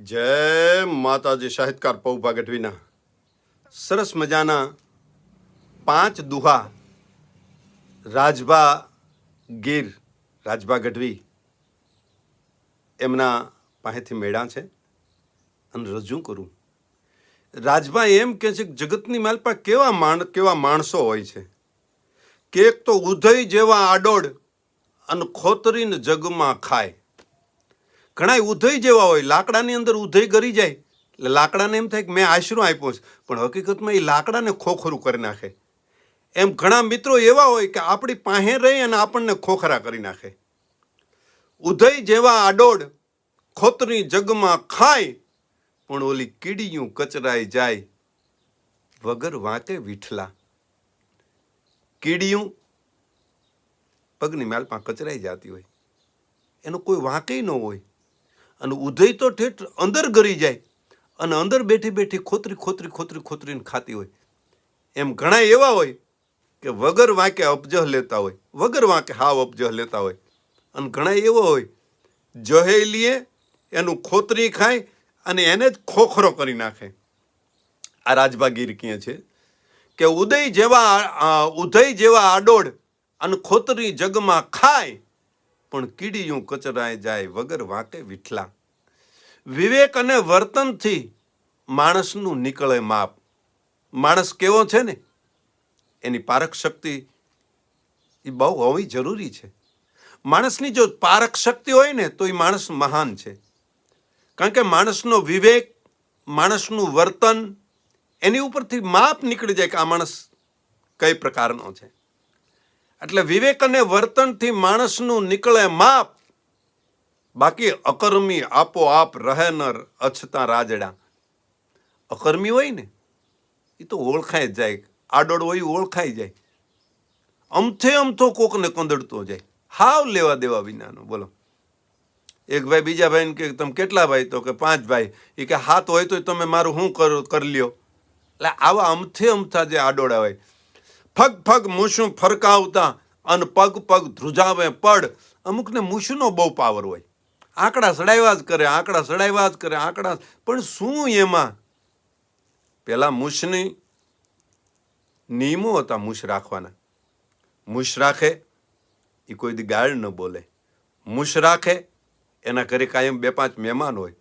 જય માતાજી, સાહિત્યકાર પૌભા ગઢવીના સરસ મજાના પાંચ દુહા રાજભા ગીર, રાજભા ગઢવી એમના પાસેથી મેળા છે અને રજૂ કરું. રાજભા એમ કહે છે કે જગતની માલપા કેવા માણ, કેવા માણસો હોય છે? કે એક તો ઉધઈ જેવા આડોડ અને ખોતરીને જગમાં ખાય. ઘણા ઉધઈ જેવા હોય, લાકડાની અંદર ઉધઈ ગરી જાય. એટલે લાકડાને એમ થાય કે મેં આશરો આપ્યો છે. પણ હકીકતમાં એ લાકડાને ખોખરું કરી નાખે. એમ ઘણા મિત્રો એવા હોય કે આપણી પાસે રહી અને આપણને ખોખરા કરી નાખે. ઉધઈ જેવા આડોડ ખોતરી જગમાં ખાય, પણ ઓલી કીડીયું કચરાઈ જાય. વગર વાંકે વિઠલા. કીડીયું પગની માલમાં કચરાઈ જતી હોય. એનો કોઈ વાંકે ન હોય. અને ઉધઈ તો ઠેઠ અંદર ગરી જાય અને અંદર બેઠી બેઠી ખોતરી ખોતરી ખોતરી ખોતરીને ખાતી હોય. એમ ઘણા એવા હોય કે વગર વાંકે અપજહ લેતા હોય, વગર વાંકે હાવ અપજહ લેતા હોય. અને ઘણા એવા હોય જહે લીએ એનું ખોતરી ખાય અને એને જ ખોખરો કરી નાખે. આ રાજભાગીર ક્યાં છે કે ઉદય જેવા ઉદય જેવા આડોડ અને ખોતરી જગમાં ખાય, પણ કીડીયું કચરાય જાય વગર વાંકે વિઠલા. વિવેક અને વર્તનથી માણસનું નીકળે માપ. માણસ કેવો છે ને? એની પારક શક્તિ એ બહુ હોવી જરૂરી છે. માણસની જો પારક શક્તિ હોય ને, તો એ માણસ મહાન છે. કારણ કે માણસનો વિવેક, માણસનું વર્તન, એની ઉપરથી માપ નીકળી જાય કે આ માણસ કઈ પ્રકારનો છે. એટલે વિવેક અને વર્તનથી માણસનું નીકળે માપ બાકી અકર્મી આપોઆપ રહે ન અછતા રાજડા. અકર્મી હોય ને એ તો ઓળખાઈ જ જાય. આડોડ હોય ઓળખાઈ જાય. અમથે અમથો કોકને કંદડતો જાય. હાવ લેવા દેવા વિનાનો, બોલો. એક ભાઈ બીજા ભાઈને કે તમે કેટલા ભાઈ? તો કે, પાંચ ભાઈ. એ કે હાથ હોય તો તમે મારું શું કરો, કરી લ્યો. એટલે આવા અમથે અમથા જે આડોડા હોય, ફગ ફગ મૂછું ફરકાવતા અને પગ પગ ધ્રુજાવે પડ. અમુકને મૂછનો બહુ પાવર હોય. આંકડા સડાવ્યા જ કરે, આંકડા સડાવ્યા જ કરે, આંકડા પણ શું એમાં? પેલા મૂછની નિયમો હતા મૂછ રાખવાના. મૂછ રાખે એ કોઈ દી ગાળ ન બોલે. મૂછ રાખે, એના ઘરે કાયમ બે પાંચ મહેમાન હોય.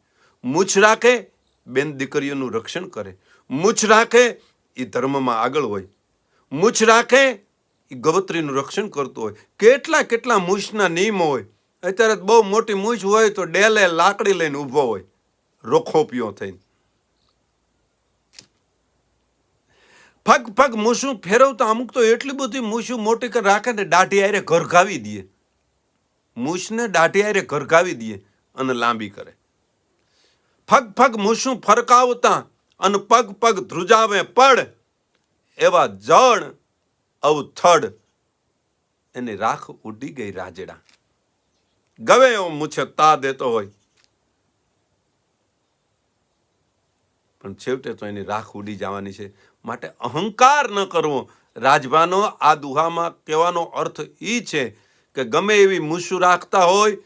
મૂછ રાખે, બેન દીકરીઓનું રક્ષણ કરે. મૂછ રાખે એ ધર્મમાં આગળ હોય. મૂછ રાખે એ ગવત્રીનું રક્ષણ કરતો હોય. કેટલા કેટલા મૂછના નિયમો હોય. અત્યારે બહુ મોટી મૂછ હોય તો ડેલે લાકડી લઈને ઊભો હોય. રોખોપિયો થઈને. ફગ ફગ મૂછું ફેરવતા અમુક તો એટલી બધી મૂછું મોટી કરી રાખે ને દાઢી આરે ઘરઘાવી દે મૂછને દાઢી આરે ઘરઘાવી દે અને લાંબી કરે. ફગ ફગ મૂછું ફરકાવતા અને પગ પગ ધ્રુજાવે પડ એવા જણ અવથડ. એની રાખ ઉડી ગઈ રાજડા. ગવે એવો મૂછે તા દેતો હોય. પણ છેવટે તો એની રાખ ઉડી જવાની છે. માટે અહંકાર ન કરવો. રાજભાનો આ દુહામાં કહેવાનો અર્થ એ છે કે ગમે એવી મૂછું રાખતા હોય,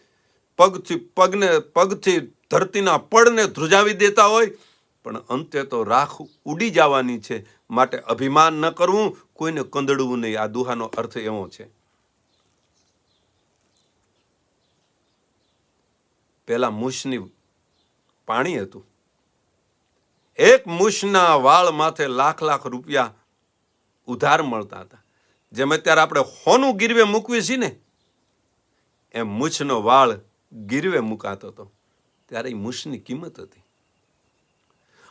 પગથી પગને, પગથી ધરતીના પડને ધ્રુજાવી દેતા હોય, પણ અંતે તો રાખ ઉડી જવાની છે. માટે અભિમાન ન કરવું, કોઈને કંદડવું નહીં. આ દુહાનો અર્થ એવો છે. પેલા મૂછની પાણી હતું. એક મૂછના વાળ માથે લાખ લાખ રૂપિયા ઉધાર મળતા હતા. જેમ અત્યારે આપણે હોનું ગીરવે મૂકવી છીએ ને, એમ મૂછનો વાળ ગીરવે મુકાતો હતો. ત્યારે એ મૂછની કિંમત હતી.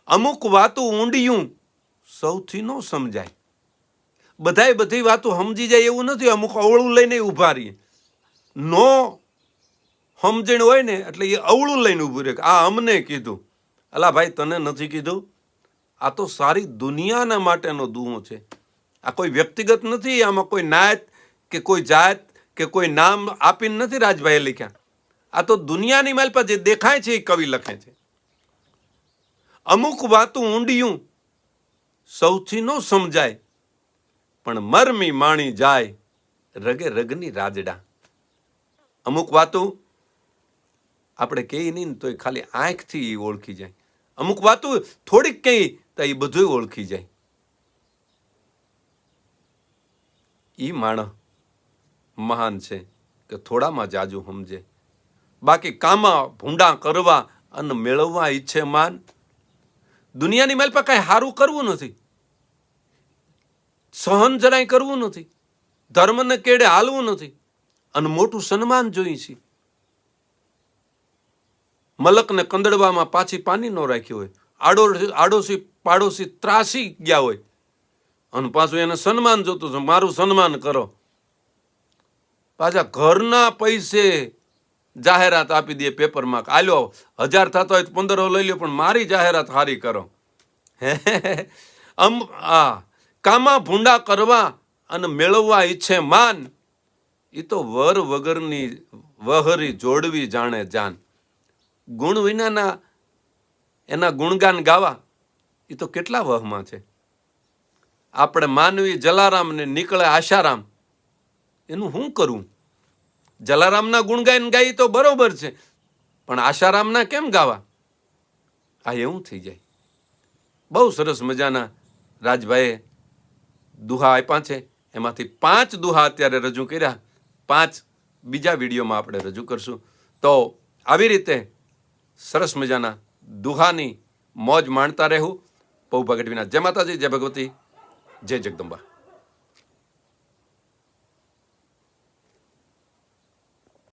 અમુક વાતો ઊંડિયું સૌથી ન સમજાય. બધાય બધી વાતો સમજી જાય એવું નથી. અમુક અવળું લઈને ઊભા રહીએ. નો સમજણ હોય ને એટલે એ અવળું લઈને ઊભું રહે આ અમને કીધું. અલા ભાઈ, તને નથી કીધું? આ તો સારી દુનિયાના માટેનો દુહો છે. આ કોઈ વ્યક્તિગત નથી, આમાં કોઈ નાયત કે કોઈ જાત કે કોઈ નામ આપીને નથી રાજભાઈએ લખ્યા. આ તો દુનિયાની માલ પર જે દેખાય છે એ કવિ લખે છે. અમુક વાતું ઊંડિયું, સૌથી ન સમજાય, પણ મરમી માણી જાય રગે રગની રાજડા. અમુક વાતો આપણે કહીએ નહીં ને તોય ખાલી આંખથી એ ઓળખી જાય. અમુક વાતો થોડીક કહી તો એ બધું ઓળખી જાય. એ માણસ મહાન છે કે થોડામાં જાજુ સમજે. બાકી કામાં ભૂંડા કરવા અને મેળવવા ઈચ્છે માન. દુનિયાની મેલ પર કાંઈ સારું કરવું નથી. સહન જરાય કરવું નથી. ધર્મને કેડે હાલવું નથી. અને મોટું સન્માન જોઈએ છે મલકને કંદડવામાં પાછી પાની ન રાખી હોય. આડો આડોશી, પાડોશી ત્રાસી ગયા હોય. અને પાછું એને સન્માન જોતું છે. મારું સન્માન કરો. પાછા ઘરના પૈસે જાહેરાત આપી દે પેપરમાં આલ્યો, હજાર થતો હોય તો પંદરો લઈ લ્યો, પણ મારી જાહેરાત હારી કરો. અમ, આ, કામા ભૂંડા કરવા અને મેળવવા ઈચ્છે માન એ તો વર વગરની વહરી જોડવી જાણે જાન. ગુણ વિનાના એના ગુણગાન ગાવા એ તો કેટલા વહમાં છે. આપણે માનવી જલારામ ને નીકળે આશારામ, એનું શું કરવું જલારામના ગુણ ગાઈને ગાઈ તો બરોબર છે, પણ આશારામના કેમ ગાવા? આ એવું થઈ જાય. બહુ સરસ મજાના રાજભાઈએ દુહા આપ્યા છે, એમાંથી પાંચ દુહા અત્યારે રજૂ કર્યા. પાંચ બીજા વિડીયોમાં આપણે રજૂ કરશું. તો આવી રીતે સરસ મજાના દુહાની મોજ માણતા રહેવું. ભગટ વિના. જય માતાજી જય ભગવતી જય જગદંબા.